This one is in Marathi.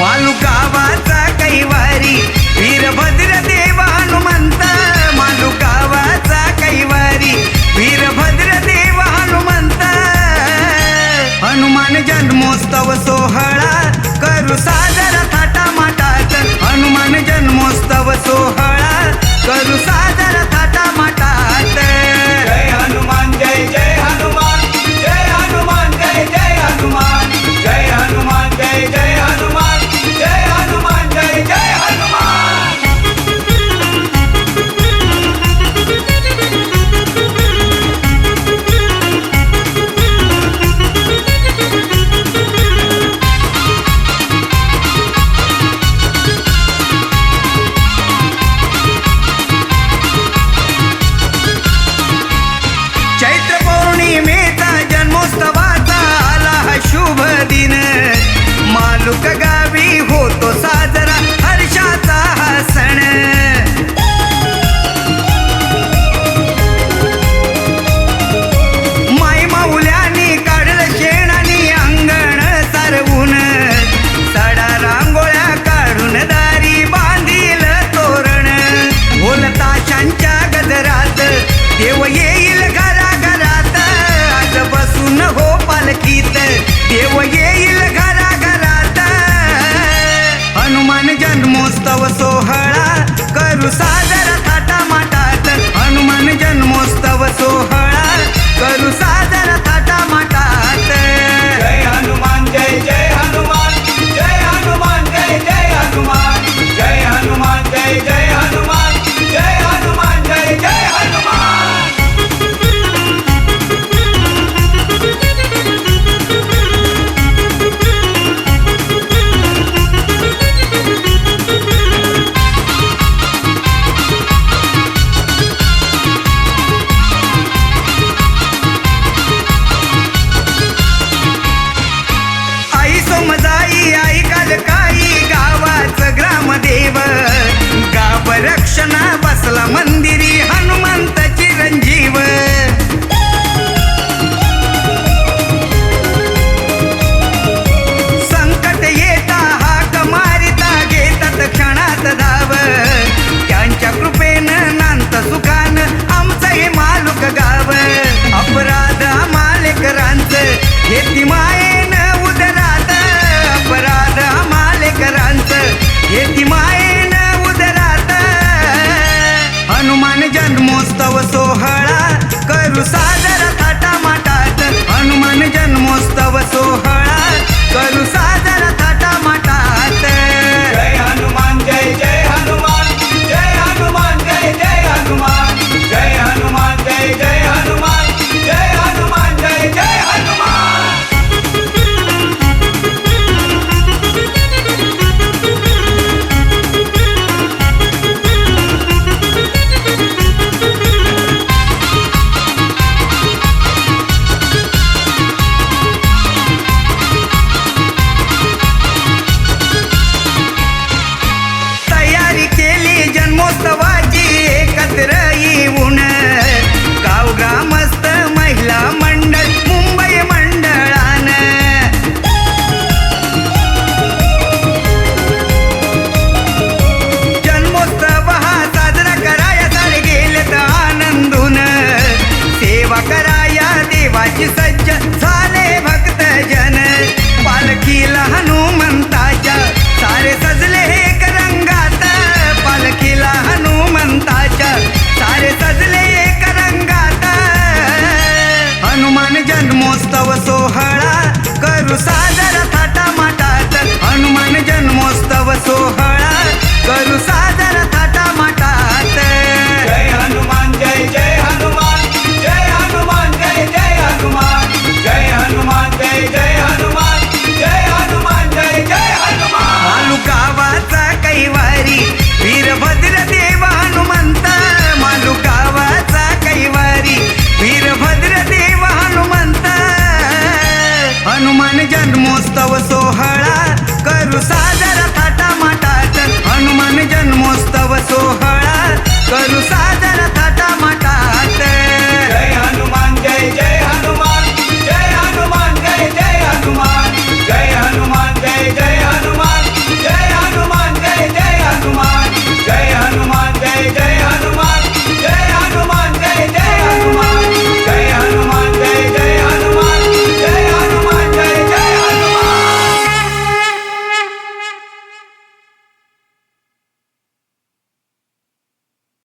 मालुका वाचा कैवारी वीरभद्र పలుకగా हनुमान जन्मोत्सव सोहळा करू सादर थाटामाटात हनुमान जन्मोत्सव सोहळा